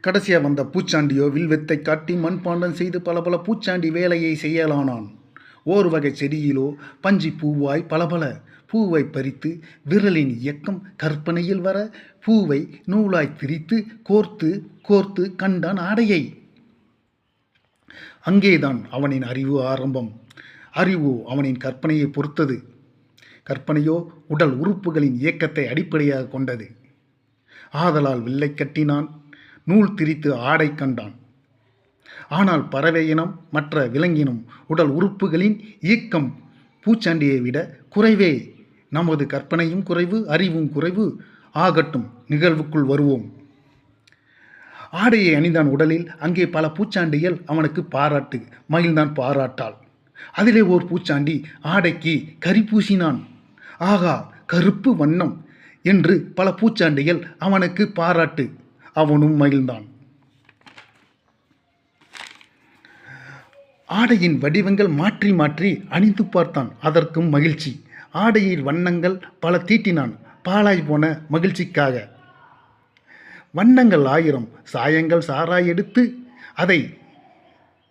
கடைசியாக வந்த பூச்சாண்டியோ வில்வெத்தை காட்டி மண்பாண்டம் செய்து பல பல பூச்சாண்டி வேலையை செய்யலானான். ஓர் வகை செடியிலோ பஞ்சி பூவாய் பலபல பூவை பறித்து விரலின் இயக்கம் கற்பனையில் வர பூவை நூலாய் திரித்து கோர்த்து கோர்த்து கண்டான் ஆடையை. அங்கேதான் அவனின் அறிவு ஆரம்பம். அறிவு அவனின் கற்பனையை பொறுத்தது. கற்பனையோ உடல் உறுப்புகளின் இயக்கத்தை அடிப்படையாக கொண்டது. ஆதலால் வில்லை கட்டினான். நூல் திரித்து ஆடை கண்டான். ஆனால் பறவை இனம் மற்ற விலங்கினம் உடல் உறுப்புகளின் இயக்கம் பூச்சாண்டியை விட குறைவே. நமது கற்பனையும் குறைவு அறிவும் குறைவு. ஆகட்டும் நிகழ்வுக்குள் வருவோம். ஆடையை அணிந்தான் உடலில். அங்கே பல பூச்சாண்டிகள் அவனுக்கு பாராட்டு மகிழ்ந்தான் பாராட்டாள். அதிலே ஓர் பூச்சாண்டி ஆடைக்கு கரி பூசினான். ஆகா கருப்பு வண்ணம் என்று பல பூச்சாண்டிகள் அவனுக்கு பாராட்டு. அவனும் மகிழ்ந்தான். ஆடையின் வடிவங்கள் மாற்றி மாற்றி அணிந்து பார்த்தான். அதற்கும் மகிழ்ச்சி. ஆடையில் வண்ணங்கள் பல தீட்டினான். பாழாய் போன மகிழ்ச்சிக்காக. வண்ணங்கள் ஆயிரம். சாயங்கள் சாராய் எடுத்து அதை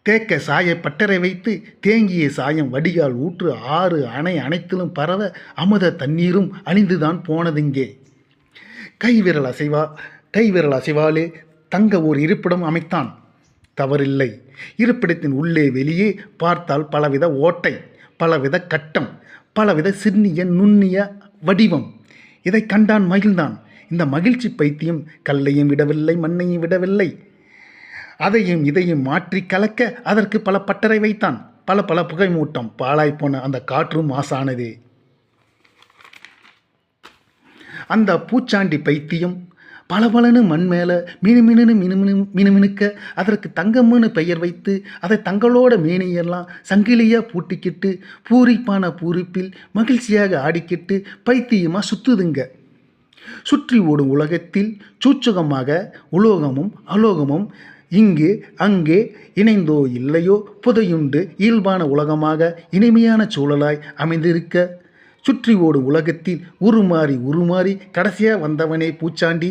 தேக்க சாய பட்டறை வைத்து தேங்கிய சாயம் வடிகால் ஊற்று ஆறு அணை அனைத்திலும் பரவ அமுத தண்ணீரும் அணிந்துதான் போனதிங்கே கைவிரல் அசைவா கைவிரல் அசைவாலே தங்க ஓர் இருப்பிடம் அமைத்தான். தவறில்லை. இருப்பிடத்தின் உள்ளே வெளியே பார்த்தால் பலவித ஓட்டை பலவித கட்டம் பலவித சின்னிய நுண்ணிய வடிவம். இதை கண்டான் மகிழ்ந்தான். இந்த மகிழ்ச்சி பைத்தியம் கல்லையும் விடவில்லை மண்ணையும் விடவில்லை. அதையும் இதையும் மாற்றி கலக்க அதற்கு பல பட்டறை வைத்தான். பல பல புகைமூட்டம் பாலாய்ப்போன அந்த காற்றும் மாசானதே. அந்த பூச்சாண்டி பைத்தியம் பளபளன்னு மண் மேலே மினுமினு மினு மினுமினுக்க அதற்கு தங்கம்னு பெயர் வைத்து அதை தங்களோட மேனையெல்லாம் சங்கிலியாக பூட்டிக்கிட்டு பூரிப்பான பூரிப்பில் மகிழ்ச்சியாக ஆடிக்கிட்டு பைத்தியமாக சுற்றுதுங்க சுற்றி ஓடும் உலகத்தில் சூச்சகமாக உலோகமும் அலோகமும் இங்கு அங்கே இணைந்தோ இல்லையோ புதையுண்டு இயல்பான உலகமாக இனிமையான சூழலாய் அமைந்திருக்க. சுற்றி ஓடும் உலகத்தில் உருமாறி உருமாறி கடைசியாக வந்தவனே பூச்சாண்டி.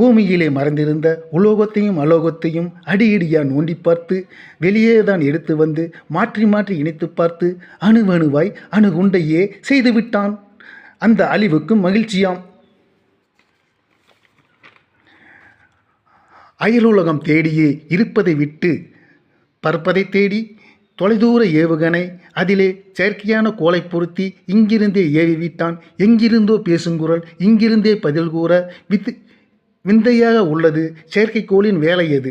பூமியிலே மறைந்திருந்த உலோகத்தையும் அலோகத்தையும் அடியடியாக நோண்டி பார்த்து வெளியே தான் எடுத்து வந்து மாற்றி மாற்றி இணைத்து பார்த்து அணுவணுவாய் அணுகுண்டையே செய்துவிட்டான். அந்த அழிவுக்கும் மகிழ்ச்சியாம். அயலுலகம் தேடியே இருப்பதை விட்டு பறப்பதை தேடி தொலைதூர ஏவுகணை அதிலே செயற்கையான கோலை பொருத்தி இங்கிருந்தே ஏவி விட்டான் எங்கிருந்தோ பேசுங்குரல் இங்கிருந்தே பதில் கூற வித்து விந்தையாக உள்ளது. செயற்கைக்கோளின் வேலை எது?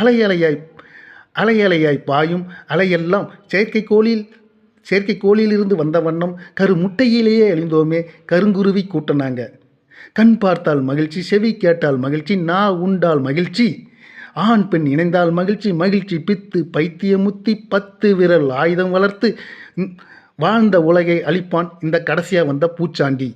அலையலையாய் அலையலையாய் பாயும் அலையெல்லாம் செயற்கைக்கோளில் செயற்கைக்கோளிலிருந்து வந்த வண்ணம் கரு முட்டையிலேயே எழுந்தோமே கருங்குருவி கூட்டினாங்க. கண் பார்த்தால் மகிழ்ச்சி செவி கேட்டால் மகிழ்ச்சி நா உண்டால் மகிழ்ச்சி ஆண் பெண் இணைந்தால் மகிழ்ச்சி மகிழ்ச்சி பித்து பைத்தியமுத்தி பத்து விரல் ஆயுதம் வளர்த்து வாழ்ந்த உலகை அழிப்பான் இந்த கடைசியாக வந்த பூச்சாண்டி.